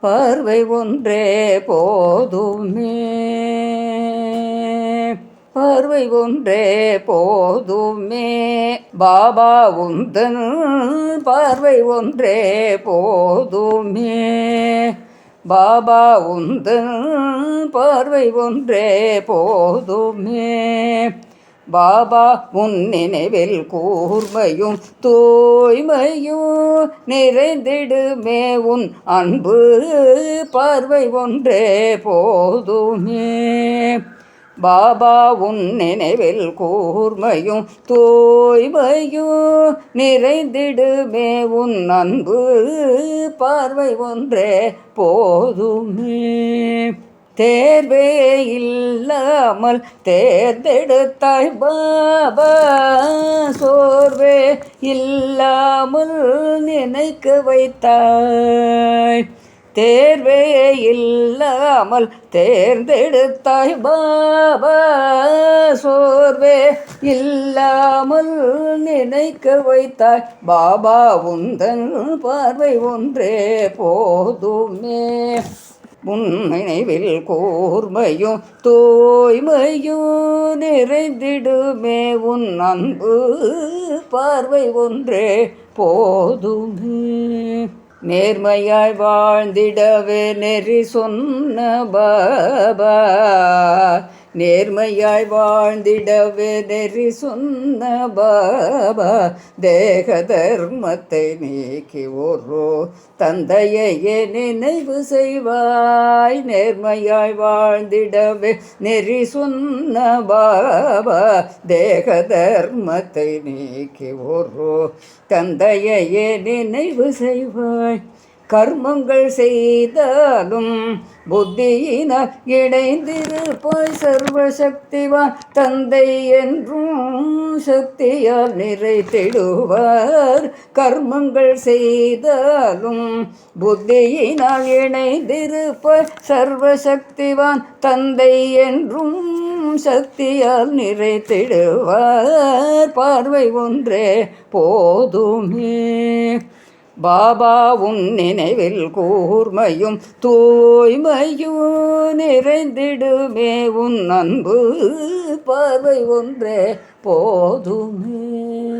பார்வை ஒன்றே போதுமே. பார்வை ஒன்றே போதுமே. பாபா உந்தன் பார்வை ஒன்றே போதுமே. பாபா உந்தன் பார்வை ஒன்றே போதுமே. பாபா உன் நினைவில் கூர்மையும் தூய்மையும் நிறைந்திடுமே. உன் அன்பு பார்வை ஒன்றே போதுமே. பாபா உன் நினைவில் கூர்மையும் தூய்மையும் நிறைந்திடுமே. உன் அன்பு பார்வை ஒன்றே போதுமே. தேர்வே இல்லாமல் தேர்ந்தெடுத்தாய் பாபா. சோர்வே இல்லாமல் நினைக்க வைத்தாய். தேர்வே இல்லாமல் தேர்ந்தெடுத்தாய் பாபா. சோர்வே இல்லாமல் நினைக்க வைத்தாய். பாபா உந்தன் பார்வை ஒன்றே போதுமே. முன்னினைவில் நினைவில் கூர்மையும் தூய்மையும் நிறைந்திடுமே உன் அன்பு பார்வை ஒன்றே போதுமே. நேர்மையாய் வாழ்ந்திடவே நெறி சொன்ன பாபா நேர்மையாய் வாழ்ந்திடவே நெறி சொன்ன பாபா தேக தர்மத்தை நீக்கி ஒரு தந்தையே நினைவு செய்வாய். நேர்மையாய் வாழ்ந்திடவே நெறி சொன்ன பாபா தேக தர்மத்தை நீக்கி ஒரு தந்தையே நினைவு செய்வாய். கர்மங்கள் செய்தாலும் புத்தியினால் இணைந்திருப்பாய் சர்வசக்திவான் தந்தை என்றும் சக்தியால் நிறைத்திடுவார். கர்மங்கள் செய்தாலும் புத்தியினால் இணைந்திருப்பாய் சர்வசக்திவான் தந்தை என்றும் சக்தியால் நிறைத்திடுவார். பார்வை ஒன்றே போதுமே. பாபா உன் நினைவில் கூர்மையும் தூய்மையும் நிறைந்திடுமே. உன் அன்பு பார்வை ஒன்றே போதுமே.